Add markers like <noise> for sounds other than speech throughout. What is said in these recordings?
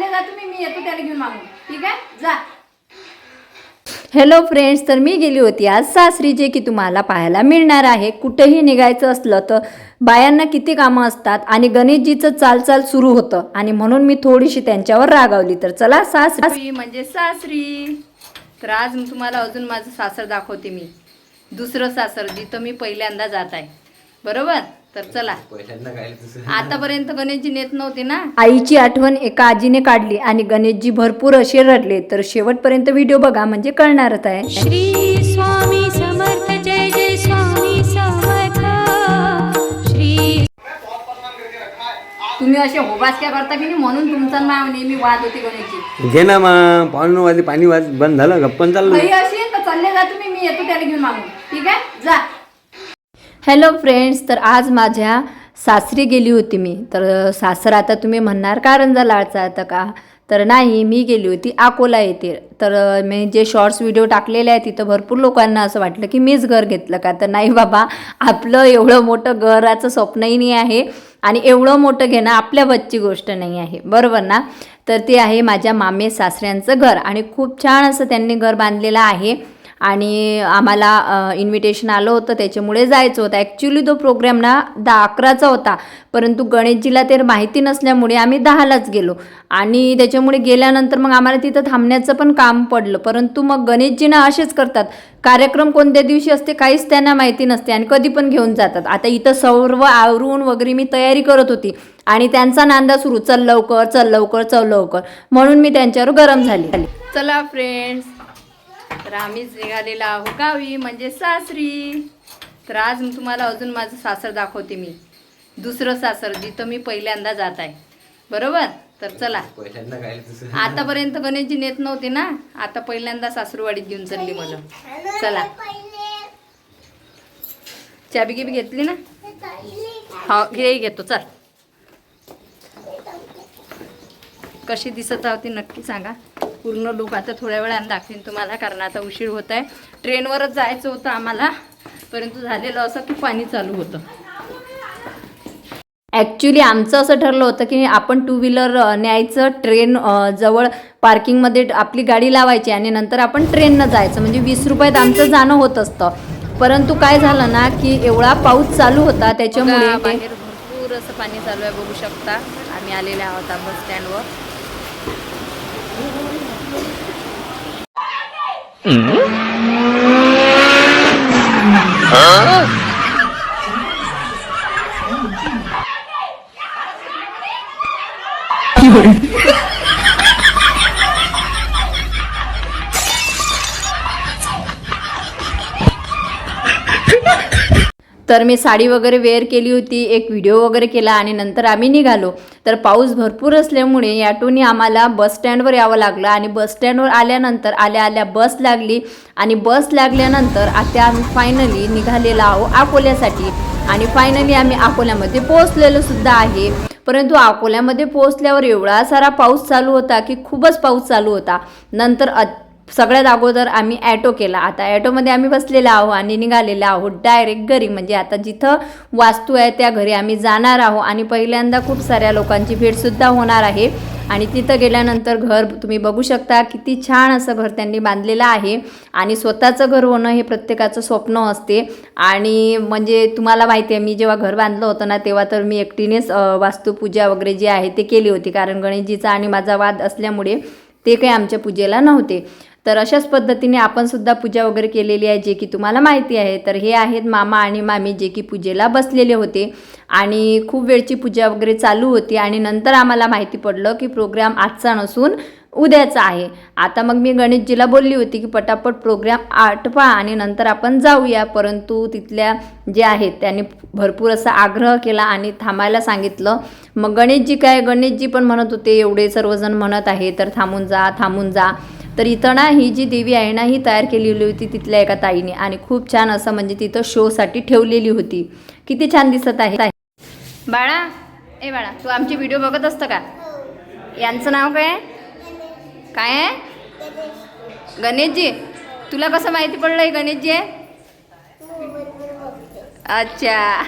चालले जा तुम्ही मी येतो त्याला घेऊन मागून. ठीक आहे? जा. हॅलो फ्रेंड्स तर मी गेली होती आज सासरी जे की तुम्हाला पाहायला मिळणार आहे. कुठेही निघायचं असलं तर बायांना किती कामं असतात आणि गणेशजीचं चालचाल सुरू होतं. आणि म्हणून मी थोडीशी त्यांच्यावर रागावली. तर चला सासरी. सासरी म्हणजे सासरी. तर आज तुम्हाला अजून माझं सासर दाखवते मी. दुसरं सासर जिथं मी पहिल्यांदा जात आहे. बरोबर? तर चला. पहिल्यांदा काय तसं आतापर्यंत गणेशजी नेत नव्हते ना? आईची आठवण एका आजीने काढली आणि गणेशजी भरपूर असे रडले. तर शेवटपर्यंत व्हिडिओ बघा म्हणजे कळणारच आहे. श्री स्वामी समर्थ जय जय स्वामी समर्थ. श्री तुम्ही असे होबासक्या करता की नाही? म्हणून तुमचा मा नेहमी वाद होते गणेशजी. घे ना मग पाहुणं वाजले पाणी वाज बंद झालं गप्पन चाललं. काही अशी तर चालले जा तुम्ही मी येतो त्याला घेऊन मागून. ठीक आहे? जा. हॅलो फ्रेंड्स तर आज माझ्या सासरी गेली होती मी. तर सासर आता तुम्ही म्हणणार कारंजा लाडचा आता का? तर नाही मी गेली होती अकोला येथे. तर मी जे शॉर्ट्स व्हिडिओ टाकलेले आहे तिथं भरपूर लोकांना असं वाटलं की मीच घर घेतलं का? तर नाही बाबा आपलं एवढं मोठं घराचं स्वप्नही नाही आहे आणि एवढं मोठं घेणं आपल्या बच्ची गोष्ट नाही आहे. बरोबर ना? तर ते आहे माझ्या मामे सासऱ्यांचं घर आणि खूप छान असं त्यांनी घर बांधलेलं आहे. आणि आम्हाला इन्व्हिटेशन आलं होतं त्याच्यामुळे जायचं होतं. ॲक्च्युली तो प्रोग्राम ना दहा अकराचा होता. परंतु गणेशजीला ते माहिती नसल्यामुळे आम्ही दहालाच गेलो. आणि त्याच्यामुळे गेल्यानंतर मग आम्हाला तिथं थांबण्याचं पण काम पडलं. परंतु मग गणेशजी ना असेच करतात. कार्यक्रम कोणत्या दिवशी असते काहीच त्यांना माहिती नसते आणि कधी पण घेऊन जातात. आता इथं सर्व आवरून वगैरे मी तयारी करत होती. आणि त्यांचा नांदा सुरू चल लवकर चल लवकर चल लवकर. म्हणून मी त्यांच्यावर गरम झाली. चला फ्रेंड्स तर आम्हीच निघालेलो आहो गावी म्हणजे सासरी. तर आज मी तुम्हाला अजून माझं सासर दाखवते मी. दुसरं सासर जिथं मी पहिल्यांदा जात आहे. बरोबर? तर चला. आतापर्यंत गणेशजी नेत नव्हते ना? आता पहिल्यांदा सासूरवाडीत घेऊन चालली मला. चला. चाबी गिबी घेतली ना? हा घे घेतो. चल. कशी दिसत होती नक्की सांगा. पूर्ण लुक आता थोड्या वेळानं दाखवीन तुम्हाला कारण आता उशीर होत आहे ट्रेनवरच जायचं होतं आम्हाला परंतु झालेलं असं की पाणी चालू होतं. ॲक्च्युली आमचं असं ठरलं होतं की आपण टू व्हीलर न्यायचं ट्रेन जवळ पार्किंगमध्ये आपली गाडी लावायची आणि नंतर आपण ट्रेननं जायचं. म्हणजे वीस रुपयात आमचं जाणं होत असतं. परंतु काय झालं ना की एवढा पाऊस चालू होता त्याच्यामुळे बाहेर भरपूर असं पाणी चालू आहे बघू शकता. आम्ही आलेले आहोत बस स्टँडवर. Huh? तर मी साडी वगैरे वेअर केली होती एक व्हिडिओ वगैरे केला आणि नंतर आम्ही निघालो. तर पाऊस भरपूर असल्यामुळे याटोनी आम्हाला बस स्टँडवर यावं लागलं आणि बस स्टँडवर आल्यानंतर आल्या आल्या बस लागली आणि बस लागल्यानंतर आता आम्ही फायनली निघालेलो आहो अकोल्यासाठी. आणि फायनली आम्ही अकोल्यामध्ये पोहोचलेलो सुद्धा आहे. परंतु अकोल्यामध्ये पोहोचल्यावर एवढा सारा पाऊस चालू होता की खूपच पाऊस चालू होता. नंतर अ सगळ्यात अगोदर आम्ही ॲटो केला. आता ॲटोमध्ये आम्ही बसलेलो आहो आणि निघालेलो आहोत डायरेक्ट घरी. म्हणजे आता जिथं वास्तू आहे त्या घरी आम्ही जाणार आहोत आणि पहिल्यांदा खूप साऱ्या लोकांची भेटसुद्धा होणार आहे. आणि तिथं गेल्यानंतर घर तुम्ही बघू शकता किती छान असं घर त्यांनी बांधलेलं आहे. आणि स्वतःचं घर होणं हे प्रत्येकाचं स्वप्न असते. आणि म्हणजे तुम्हाला माहिती आहे मी जेव्हा घर बांधलं होतं ना तेव्हा तर मी एकटीनेच वास्तुपूजा वगैरे जी आहे ते केली होती. कारण गणेशजीचा आणि माझा वाद असल्यामुळे ते काही आमच्या पूजेला नव्हते. तर अशाच पद्धतीने आपण सुद्धा पूजा वगैरे केलेली आहे जे की तुम्हाला माहिती आहे. तर हे आहेत मामा आणि मामी जे की पूजेला बसलेले होते आणि खूप वेळची पूजा वगैरे चालू होती आणि नंतर आम्हाला माहिती पडलं की प्रोग्राम आजचा नसून उद्याचा आहे. आता मग मी गणेशजीला बोलली होती की पटापट प्रोग्राम आटपा आणि नंतर आपण जाऊया. परंतु तिथल्या जे आहेत त्यांनी भरपूर असा आग्रह केला आणि थांबायला सांगितलं. मग गणेशजी काय गणेशजी पण म्हणत होते एवढे सर्वजण म्हणत आहे तर थांबून जा थांबून जा. तर इथं ना ही जी देवी आहे ना ही तयार केलेली होती तिथल्या एका ताईने आणि खूप छान असं म्हणजे तिथं शोसाठी ठेवलेली होती. किती छान दिसत आहे. बाळा ए बाळा तू आमचे व्हिडिओ बघत असतं का? यांचं नाव काय आहे? काय आहे? गणेशजी. तुला कसं माहिती पडलं हे गणेशजी आहे? अच्छा.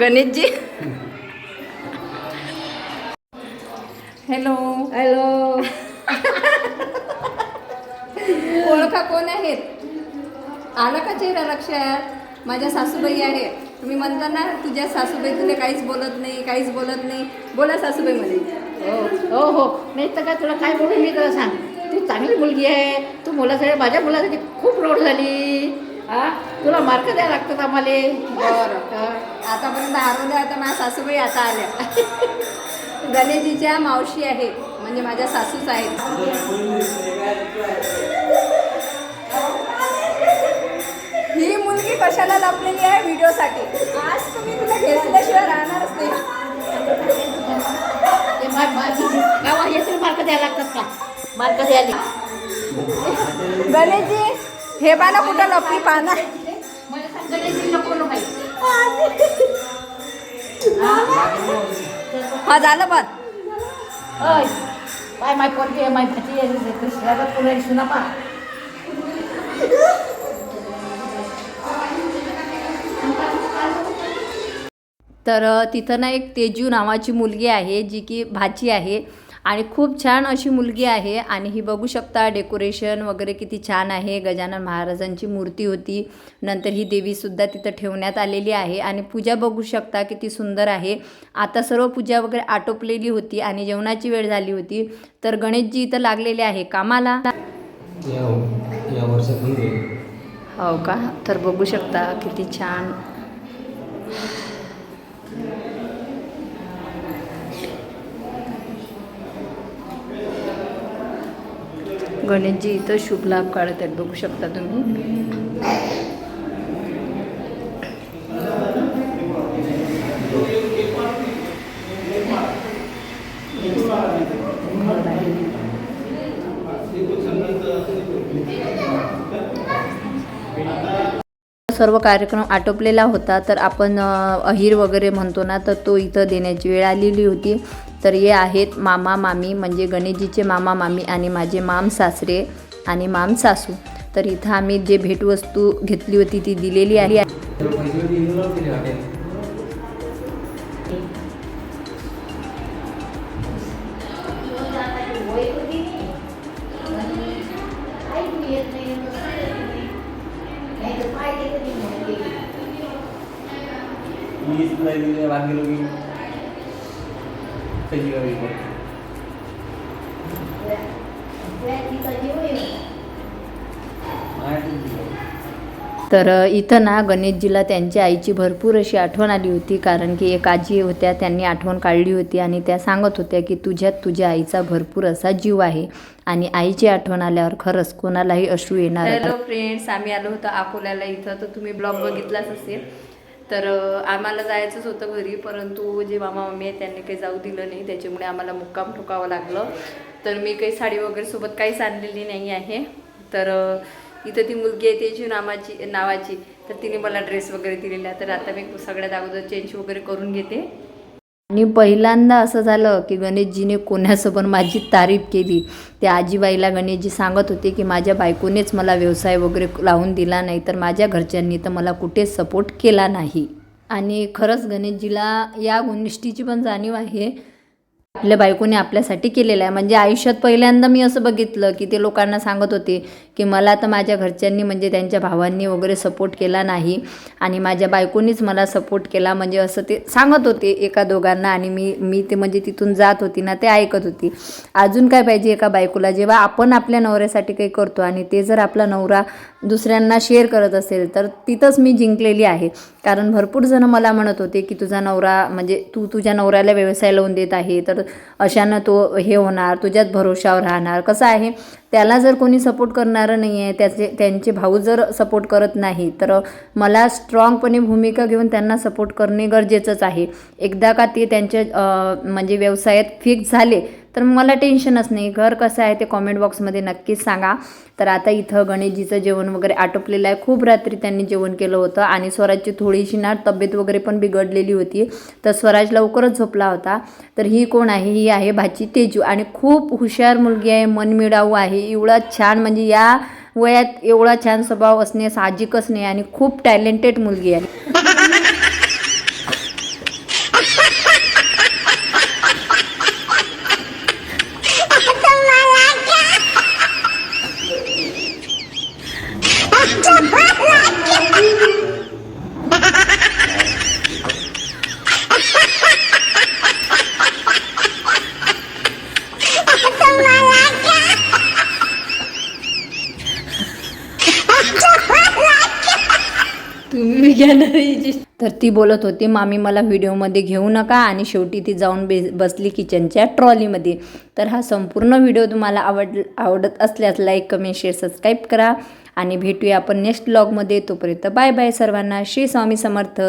गणेशजी. हॅलो हॅलो <laughs> ओळखा कोण आहेत? आला का चेहरा लक्षात? माझ्या सासूबाई आहे. तुम्ही म्हणता ना तुझ्या सासूबाई तुला काहीच बोलत नाही काहीच बोलत नाही. बोला सासूबाई मध्ये हो हो हो. नाही तर काय तुला काय बोलू मी तुला सांग. तू चांगली मुलगी आहे. तू मुलासाठी माझ्या मुलासाठी खूप रोड झाली. हा? तुला मार्क द्यायला लागतात आम्हाला. बरं. आतापर्यंत हरवल्या आता माझ्या सासूबाई आता आल्या. <laughs> गणेशजीच्या मावशी आहे. म्हणजे माझ्या सासूच आहेत. ही मुलगी कशाला लपलेली आहे व्हिडिओसाठी? आज तुम्ही तुला घेतल्याशिवाय राहणारच नाही. मार्क द्यायला लागतात का? मार्क द्यायला गणेशजी हे पाना कुठं लपली? पाना मला सांग गणेशजी Vai, नको बाई. हा झालं बघ ओय बाय माय पोरगी आहे माय भाची तर तिथं ना एक तेजू नावाची मुलगी आहे जी की भाची आहे आणि खूप छान अशी मुलगी आहे आणि ही बघू शकता डेकोरेशन वगैरे किती छान आहे. गजानन महाराजांची मूर्ती होती. नंतर ही देवीसुद्धा तिथं ठेवण्यात आलेली आहे आणि पूजा बघू शकता किती सुंदर आहे. आता सर्व पूजा वगैरे आटोपलेली होती आणि जेवणाची वेळ झाली होती. तर गणेशजी इथं लागलेले आहे. कामाला? या. हो का? तर बघू शकता किती छान गणेशजी इथं शुभ लाभ काढत आहेत. बघू शकता तुम्ही. सर्व कार्यक्रम आटोपलेला होता तर आपण अहिर वगैरे म्हणतो ना तर तो इथं देण्याची वेळ आलेली होती. तर हे आहेत मामा मामी म्हणजे गणेशजीचे मामा मामी आणि माझे माम सासरे आणि माम सासू. तर इथं आम्ही जे भेटवस्तू घेतली होती ती दिलेली आहे. तर तर इथं ना गणेशजीला त्यांच्या आईची भरपूर अशी आठवण आली होती कारण की एक आजी होत्या त्यांनी आठवण काढली होती आणि त्या सांगत होत्या की तुझ्यात तुझ्या आईचा भरपूर असा जीव आहे आणि आईची आठवण आल्यावर खरंच कोणालाही अश्रू येणार हॅलो फ्रेंड्स आम्ही आलो होतो अकोल्याला इथं तर तुम्ही ब्लॉग बघितलाच असेल. तर आम्हाला जायचंच होतं घरी परंतु जे मामा मम्मी आहे त्यांनी काही जाऊ दिलं नाही त्याच्यामुळे आम्हाला मुक्काम ठोकावं लागलं. तर मी काही साडी वगैरे सोबत काहीच आणलेली नाही आहे. तर इथं ती मुलगी आहे त्याची नामाची नावाची. तर तिने मला ड्रेस वगैरे दिलेला तर आता मी सगळ्यात अगोदर चेंज वगैरे करून घेते. आणि पहिल्यांदा असं झालं की गणेशजीने कोणासोबत माझी तारीफ केली. त्या आजीबाईला गणेशजी सांगत होते की माझ्या बायकोनेच मला व्यवसाय वगैरे लावून दिला नाही तर माझ्या घरच्यांनी तर मला कुठे सपोर्ट केला नाही. आणि खरंच गणेशजीला या गोष्टीची पण जाणीव आहे. आपल्या बायकोने आपल्यासाठी केलेलं आहे. म्हणजे आयुष्यात पहिल्यांदा मी असं बघितलं की ते लोकांना सांगत होते की मला तर माझ्या घरच्यांनी म्हणजे त्यांच्या भावांनी वगैरे सपोर्ट केला नाही आणि माझ्या बायकोनीच मला सपोर्ट केला. म्हणजे असं ते सांगत होते एका दोघांना आणि मी मी ते म्हणजे तिथून जात होती ना ते ऐकत होती. अजून काय पाहिजे एका बायकोला? जेव्हा आपण आपल्या नवऱ्यासाठी काही करतो आणि ते जर आपला नवरा दुसऱ्यांना शेअर करत असेल तर तिथंच मी जिंकलेली आहे. कारण भरपूर जणं मला म्हणत होते की तुझा नवरा म्हणजे तू तुझ्या नवऱ्याला व्यवसाय लावून देत आहे तर अशानं तो हे होणार तुझ्यात भरोशावर राहणार. कसं आहे त्याला जर कोणी सपोर्ट करणारं नाही आहे त्याचे त्यांचे भाऊ जर सपोर्ट करत नाही तर मला स्ट्रॉंगपणे भूमिका घेऊन त्यांना सपोर्ट करणे गरजेचंच आहे. एकदा का ते त्यांच्या म्हणजे व्यवसायात फिक्स झाले तर मला टेन्शनच नाही. घर कसं आहे ते कॉमेंट बॉक्समध्ये नक्कीच सांगा. तर आता इथं गणेशजीचं जेवण वगैरे आटोपलेलं आहे. खूप रात्री त्यांनी जेवण केलं होतं आणि स्वराजची थोडीशी ना तब्येत वगैरे पण बिघडलेली होती. तर स्वराज लवकरच झोपला होता. तर ही कोण आहे? ही आहे भाची तेजू आणि खूप हुशार मुलगी आहे. मनमिळाऊ आहे. एवढा छान म्हणजे या वयात एवढा छान स्वभाव असणे साहजिकच नाही आणि खूप टॅलेंटेड मुलगी आहे. तुम्ही घेणारी तर ती बोलत होती मामी मला व्हिडिओमध्ये घेऊ नका आणि शेवटी ती जाऊन बे बसली किचनच्या ट्रॉलीमध्ये. तर हा संपूर्ण व्हिडिओ तुम्हाला आवड आवडत असल्यास लाईक कमेंट शेअर सबस्क्राईब करा. आणि भेटूया आपण नेक्स्ट ब्लॉगमध्ये. तोपर्यंत बाय बाय सर्वांना. श्री स्वामी समर्थ.